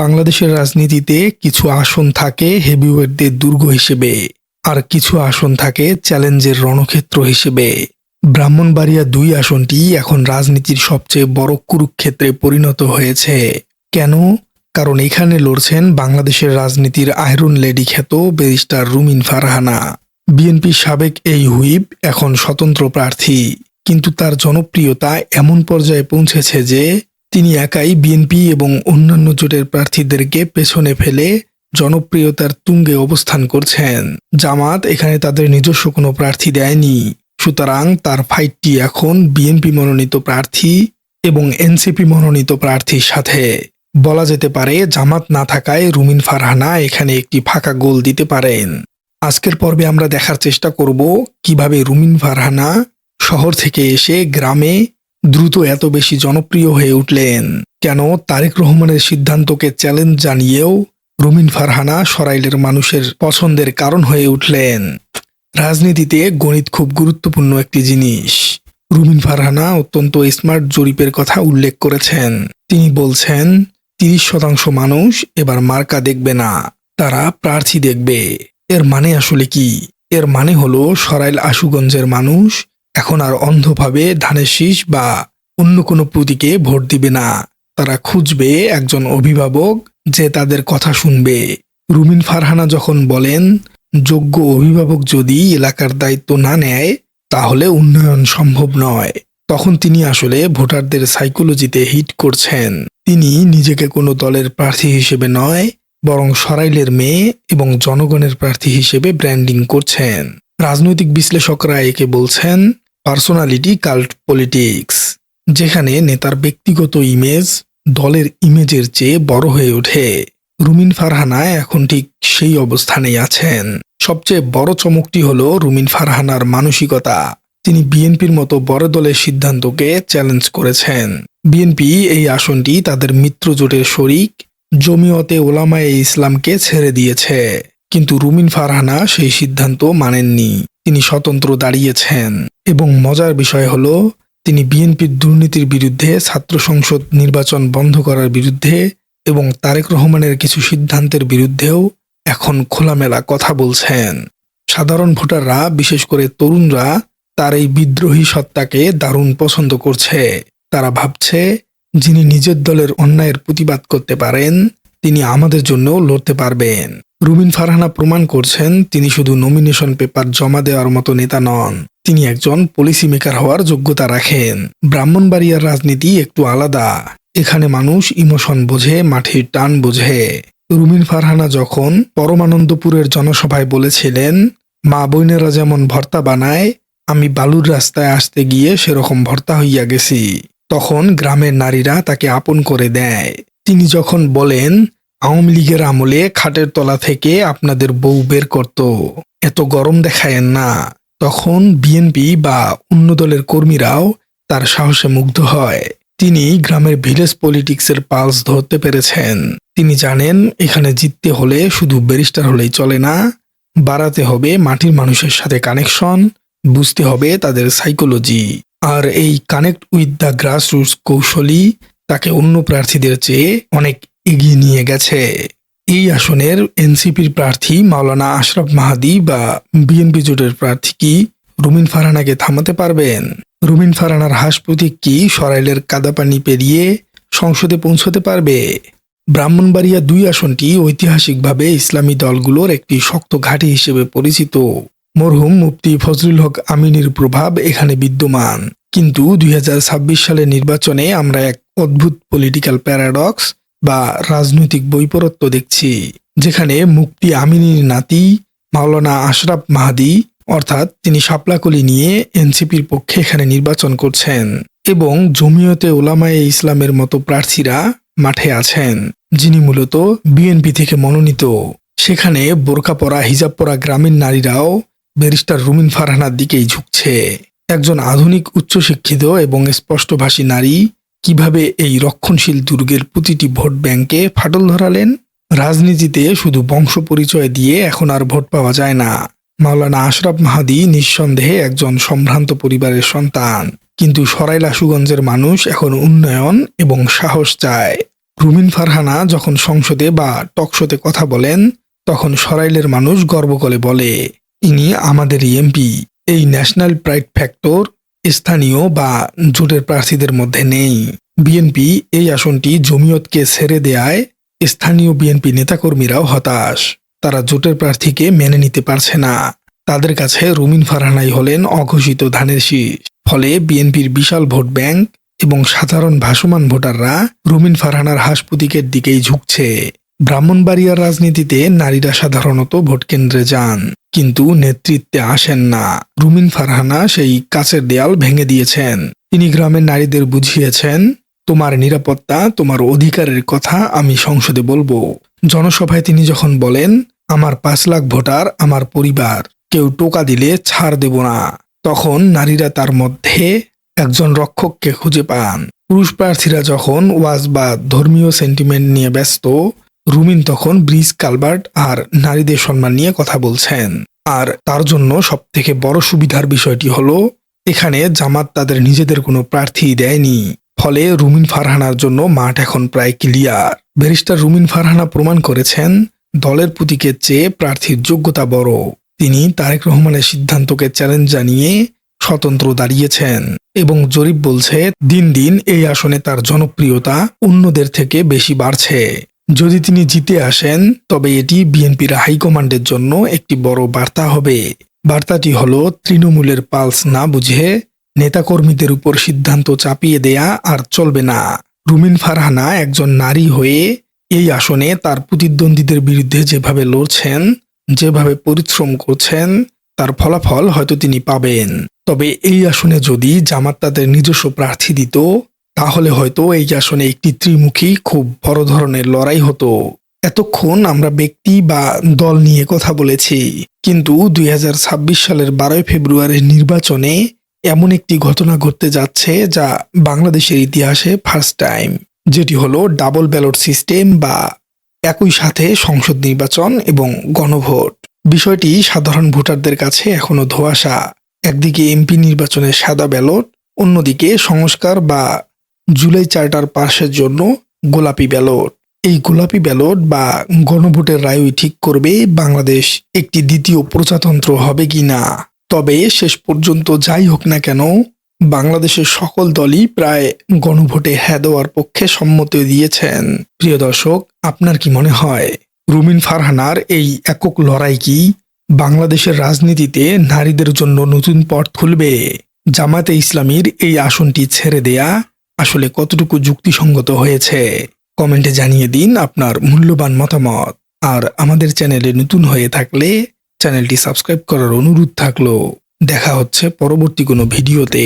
বাংলাদেশের রাজনীতিতে কিছু আসন থাকে হেভিওয়েটদের দুর্গ হিসেবে, আর কিছু আসন থাকে চ্যালেঞ্জের রণক্ষেত্র হিসেবে। ব্রাহ্মণবাড়িয়া দুই আসনটি এখন রাজনীতির সবচেয়ে বড় কুরুক্ষেত্রে পরিণত হয়েছে। কেন? কারণ এখানে লড়ছেন বাংলাদেশের রাজনীতির আয়রন লেডি খ্যাত ব্যারিস্টার রুমিন ফারহানা। বিএনপির সাবেক এই হুইপ এখন স্বতন্ত্র প্রার্থী, কিন্তু তার জনপ্রিয়তা এমন পর্যায়ে পৌঁছেছে যে তিনি একাই বিএনপি এবং অন্যান্য জোটের প্রার্থীদেরকে পেছনে ফেলে জনপ্রিয়তার তুঙ্গে অবস্থান করছেন। জামাত এখানে তাদের নিজস্ব কোনো প্রার্থী দেয়নি। সুতরাং তার ফাইটটি এখন বিএনপি মনোনীত প্রার্থী এবং এনসিপি মনোনীত প্রার্থীর সাথে। বলা যেতে পারে, জামাত না থাকায় রুমিন ফারহানা এখানে একটি ফাঁকা গোল দিতে পারেন। আজকের পর্বে আমরা দেখার চেষ্টা করব, কীভাবে রুমিন ফারহানা শহর থেকে এসে গ্রামে দ্রুত এত বেশি জনপ্রিয় হয়ে উঠলেন। কেন? তারেক রহমানের সিদ্ধান্তকে চ্যালেঞ্জ জানিয়েও রুমিন ফারহানা সরাইলের মানুষের পছন্দের কারণ হয়ে উঠলেন। রাজনীতিতে গণিত খুব গুরুত্বপূর্ণ একটি জিনিস। রুমিন ফারহানা অত্যন্ত স্মার্ট জরিপের কথা উল্লেখ করেছেন। তিনি বলছেন, তিরিশ শতাংশ মানুষ এবার মার্কা দেখবে না, তারা প্রার্থী দেখবে। এর মানে আসলে কি? এর মানে হলো সরাইল আশুগঞ্জের মানুষ এখন আর অন্ধভাবে ধানের শীষ বা অন্য কোনো প্রতীকে ভোট দিবে না। তারা খুঁজবে একজন অভিভাবক যে তাদের কথা শুনবে। রুমিন ফারহানা যখন বলেন, যোগ্য অভিভাবক যদি এলাকার দায়িত্ব না নেয়, তাহলে উন্নয়ন সম্ভব নয়। তখন তিনি আসলে ভোটারদের সাইকোলজিতে হিট করছেন। তিনি নিজেকে কোনো দলের প্রার্থী হিসেবে নয়, বরং সরাইলের মেয়ে এবং জনগণের প্রার্থী হিসেবে ব্র্যান্ডিং করছেন। রাজনৈতিক বিশ্লেষকরা একে বলছেন পার্সোনালিটি কাল্ট পলিটিক্স, যেখানে নেতার ব্যক্তিগত ইমেজ দলের ইমেজের চেয়ে বড় হয়ে ওঠে। রুমিন ফারহানা এখন ঠিক সেই অবস্থানেই আছেন। সবচেয়ে বড় চমকটি হল রুমিন ফারহানার মানসিকতা। তিনি বিএনপির মতো বড় দলের সিদ্ধান্তকে চ্যালেঞ্জ করেছেন। বিএনপি এই আসনটি তাদের মিত্র জোটের শরিক, জমিয়তে ওলামায়ে ইসলামকে ছেড়ে দিয়েছে। কিন্তু রুমিন ফারহানা সেই সিদ্ধান্ত মানেননি। তিনি স্বতন্ত্র দাঁড়িয়েছেন এবং মজার বিষয় হলো, তিনি বিএনপির দুর্নীতির বিরুদ্ধে, ছাত্র সংসদ নির্বাচন বন্ধ করার বিরুদ্ধে এবং তারেক রহমানের কিছু সিদ্ধান্তের বিরুদ্ধেও এখন খোলামেলা কথা বলছেন। সাধারণ ভোটাররা, বিশেষ করে তরুণরা, তার এই বিদ্রোহী সত্তাকে দারুণ পছন্দ করছে। তারা ভাবছে, যিনি নিজের দলের অন্যায়ের প্রতিবাদ করতে পারেন, তিনি আমাদের জন্য লড়তে পারবেন। রুবিন ফারহানা প্রমাণ করছেন, তিনি শুধু নমিনেশন পেপার জমা দেওয়ার মতো নেতা নন, তিনি একজন পলিসি মেকার হওয়ার যোগ্যতা রাখেন। ব্রাহ্মণবাড়িয়ার রাজনীতি একটু আলাদা, এখানে মানুষ ইমোশন বোঝে মাটির টান বোঝে। রুমিন ফারহানা যখন পরমানন্দপুরের জনসভায় বলেছিলেন, মা বোনেরা যেমন ভর্তা বানায়, আমি বালুর রাস্তায় আসতে গিয়ে সেরকম ভর্তা হইয়া গেছি। তখন গ্রামের নারীরা তাকে আপন করে দেয়। তিনি যখন বলেন আওয়ামী লীগের আমলে খাটের তলা থেকে আপনাদের বউ বের করত। এত গরম দেখায়েন না। তখন বিএনপি বা অন্য দলের কর্মীরাও তার সাহসে মুগ্ধ হয়। তিনি গ্রামের ভিলেজ পলিটিক্সের পালস ধরতে পেরেছেন। তিনি জানেন, এখানে জিততে হলে শুধু ব্যারিস্টার হলেই চলে না, বাড়াতে হবে মাটির মানুষের সাথে কানেকশন বুঝতে হবে তাদের সাইকোলজি আর এই connect with the grass roots কৌশলী তাকে অন্য প্রার্থীদের চেয়ে অনেক এগিয়ে নিয়ে গেছে। এই আসনের এনসিপির প্রার্থী মাওলানা আশরাফ মাহাদি বা বিএনপি জোটের প্রার্থী কি রুমিন ফারহানাকে থামাতে পারবেন? রুমিন ফারহানার হাঁস প্রতীক কি সরাইলের কাদাপানি পেরিয়ে সংসদে পৌঁছতে পারবে? ব্রাহ্মণবাড়িয়া দুই আসনটি ঐতিহাসিকভাবে ইসলামী দলগুলোর একটি শক্ত ঘাঁটি হিসেবে পরিচিত। মরহুম মুফতি ফজলুল হক আমিনের প্রভাব এখানে বিদ্যমান। কিন্তু দুই হাজার ছাব্বিশ সালের নির্বাচনে আমরা এক অদ্ভুত পলিটিক্যাল প্যারাডক্স বা রাজনৈতিক বৈপরত্য দেখছি, যেখানে মুক্তি আমিনীর নাতি মাওলানা আশরাফ মাহাদি, অর্থাৎ তিনি শাপলাকলি নিয়ে এনসিপির পক্ষে এখানে নির্বাচন করছেন এবং জমিয়তে ওলামায়ে ইসলামের মতো প্রার্থীরা মাঠে আছেন, যিনি মূলত বিএনপি থেকে মনোনীত। সেখানে বোরকা পরা হিজাব পরা গ্রামীণ নারীরাও ব্যারিস্টার রুমিন ফারহানার দিকেই ঝুঁকছে। একজন আধুনিক উচ্চশিক্ষিত এবং স্পষ্টভাষী নারী কীভাবে এই রক্ষণশীল দুর্গের প্রতিটি ভোট ব্যাংকে ফাটল ধরালেন? রাজনীতিতে শুধু বংশ পরিচয় দিয়ে এখন আর ভোট পাওয়া যায় না। মাওলানা আশরাফ মাহাদি নিঃসন্দেহে একজন সম্ভ্রান্ত পরিবারের সন্তান। কিন্তু সরাইল আশুগঞ্জের মানুষ এখন উন্নয়ন এবং সাহস চায়। রুমিন ফারহানা যখন সংসদে বা টকশোতে কথা বলেন, তখন সরাইলের মানুষ গর্ব করে বলে, ইনি আমাদের এমপি। এই ন্যাশনাল প্রাইড ফ্যাক্টর স্থানীয় বা জোটের প্রার্থীদের মধ্যে নেই। বিএনপি এই আসনটি জমিয়তকে ছেড়ে দেয়ায় স্থানীয় বিএনপি নেতাকর্মীরাও হতাশ। তারা জোটের প্রার্থীকে মেনে নিতে পারছে না। তাদের কাছে রুমিন ফারহানাই হলেন অঘোষিত ধানের শীষ। ফলে বিএনপির বিশাল ভোট ব্যাংক এবং সাধারণ ভাসমান ভোটাররা রুমিন ফারহানার হাসপুতিকের দিকেই ঝুঁকছে। ব্রাহ্মণবাড়িয়ার রাজনীতিতে নারীরা সাধারণত ভোট কেন্দ্রে যান, কিন্তু নেতৃত্বে আসেন না। রুমিন ফারহানা সেই কাছের দেয়াল ভেঙে দিয়েছেন। তিনি গ্রামের নারীদের বুঝিয়েছেন, তোমার নিরাপত্তা, তোমার অধিকারের কথা আমি সংসদে বলব। জনসভায় তিনি যখন বলেন, আমার পাঁচ লাখ ভোটার, আমার পরিবার, কেউ টোকা দিলে ছাড় দেব না। তখন নারীরা তার মধ্যে একজন রক্ষককে খুঁজে পান। পুরুষ প্রার্থীরা যখন ওয়াজ বা ধর্মীয় সেন্টিমেন্ট নিয়ে ব্যস্ত রুমিন তখন ব্রিজ, কালবার্ট আর নারীদের সম্মান নিয়ে কথা বলছেন। আর তার জন্য সবথেকে বড় সুবিধার বিষয়টি হলো, এখানে জামাত তাদের নিজেদের কোনো প্রার্থী দেয়নি। ফলে রুমিন ফারহানার জন্য মাঠ এখন প্রায় ক্লিয়ার। ব্যারিস্টার রুমিন ফারহানা প্রমাণ করেছেন, দলের প্রতীকের চেয়ে প্রার্থীর যোগ্যতা বড়। তিনি তারেক রহমানের সিদ্ধান্তকে চ্যালেঞ্জ জানিয়ে স্বতন্ত্র দাঁড়িয়েছেন এবং জরিপ বলছে, দিন দিন এই আসনে তার জনপ্রিয়তা অন্যদের থেকে বেশি বাড়ছে। যদি তিনি জিতে আসেন, তবে এটি বিএনপির হাইকমান্ডের জন্য একটি বড় বার্তা হবে। বার্তাটি হল, তৃণমূলের পালস না বুঝে নেতাকর্মীদের উপর সিদ্ধান্ত চাপিয়ে দেয়া আর চলবে না। রুমিন ফারহানা একজন নারী হয়ে এই আসনে তার প্রতিদ্বন্দ্বীদের বিরুদ্ধে যেভাবে লড়ছেন, যেভাবে পরিশ্রম করছেন, তার ফলাফল হয়তো তিনি পাবেন। তবে এই আসনে যদি জামাত তাদের নিজস্ব প্রার্থী দিত তাহলে হয়তো এই আসনে একটি ত্রিমুখী খুব বড় ধরনের লড়াই হতো। এতক্ষণ আমরা ব্যক্তি বা দল নিয়ে কথা বলেছি, কিন্তু দুই হাজার ছাব্বিশ সালের বারোই ফেব্রুয়ারির নির্বাচনে এমন একটি ঘটনা ঘটতে যাচ্ছে যা বাংলাদেশের ইতিহাসে ফার্স্ট টাইম যেটি হলো ডাবল ব্যালট সিস্টেম বা একই সাথে সংসদ নির্বাচন এবং গণভোট। বিষয়টি সাধারণ ভোটারদের কাছে এখনও ধোঁয়াশা। একদিকে এমপি নির্বাচনের সাদা ব্যালট অন্যদিকে সংস্কার বা জুলাই চার্টার পাশের জন্য গোলাপি ব্যালট। এই গোলাপি ব্যালট বা গণভোটের রায়ই ঠিক করবে বাংলাদেশ। একটি দ্বিতীয় প্রজাতন্ত্র হবে কি না? তবে শেষ পর্যন্ত যাই হোক না কেন, বাংলাদেশের সকল দলই প্রায় গণভোটে হ্যাঁ দেওয়ার পক্ষে সম্মতি দিয়েছেন। প্রিয় দর্শক, আপনার কি মনে হয়, রুমিন ফারহানার এই একক লড়াই কি বাংলাদেশের রাজনীতিতে নারীদের জন্য নতুন পথ খুলবে? জামাতে ইসলামীর এই আসনটি ছেড়ে দেয়া আসলে কতটুকু যুক্তিসঙ্গত হয়েছে, কমেন্টে জানিয়ে দিন আপনার মূল্যবান মতামত। আর আমাদের চ্যানেলে নতুন হয়ে থাকলে চ্যানেলটি সাবস্ক্রাইব করার অনুরোধ থাকল দেখা হচ্ছে পরবর্তী কোনো ভিডিওতে।